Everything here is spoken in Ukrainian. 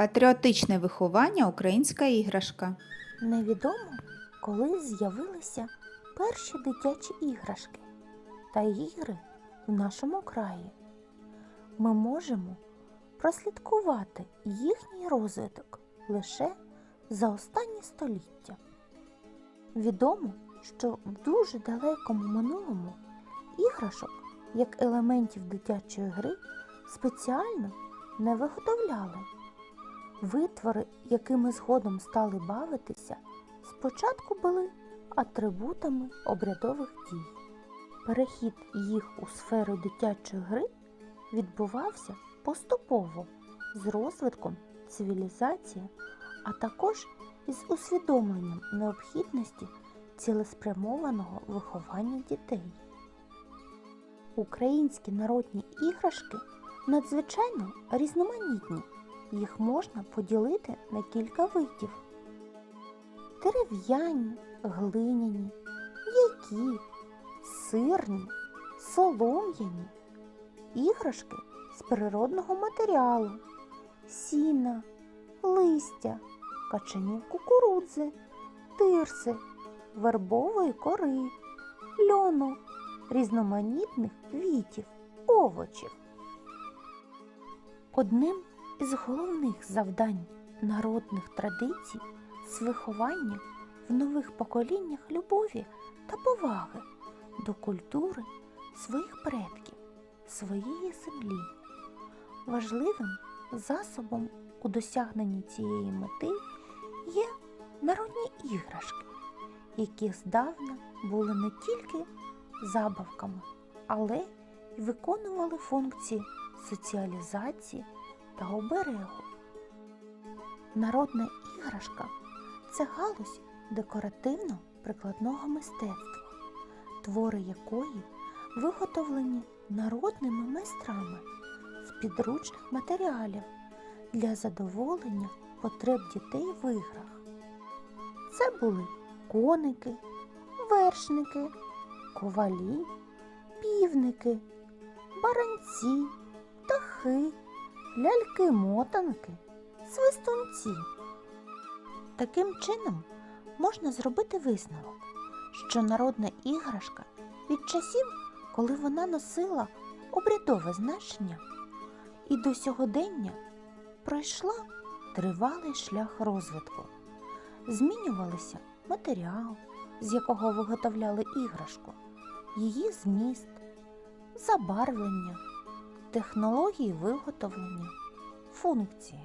Патріотичне виховання українська іграшка. Невідомо, коли з'явилися перші дитячі іграшки та ігри в нашому краї. Ми можемо прослідкувати їхній розвиток лише за останні століття. Відомо, що в дуже далекому минулому іграшок як елементів дитячої гри спеціально не виготовляли. Витвори, якими згодом стали бавитися, спочатку були атрибутами обрядових дій. Перехід їх у сферу дитячої гри відбувався поступово з розвитком цивілізації, а також із усвідомленням необхідності цілеспрямованого виховання дітей. Українські народні іграшки надзвичайно різноманітні. Їх можна поділити на кілька видів: дерев'яні, глиняні, м'які, сирні, солом'яні, іграшки з природного матеріалу, сіна, листя, качанів кукурудзи, тирси, вербової кори, льону, різноманітних квітів, овочів. Одним із головних завдань народних традицій з виховання в нових поколіннях любові та поваги до культури своїх предків, своєї землі. Важливим засобом у досягненні цієї мети є народні іграшки, які здавна були не тільки забавками, але й виконували функції соціалізації та оберегу. Народна іграшка це галузь декоративно-прикладного мистецтва, твори якої виготовлені народними майстрами з підручних матеріалів для задоволення потреб дітей в іграх. Це були коники, вершники, ковалі, півники, баранці, птахи, ляльки-мотанки, свистунці. Таким чином можна зробити висновок, що народна іграшка від часів, коли вона носила обрядове значення, і до сьогодення пройшла тривалий шлях розвитку. Змінювалися матеріал, з якого виготовляли іграшку, її зміст, забарвлення, технології виготовлення, функції.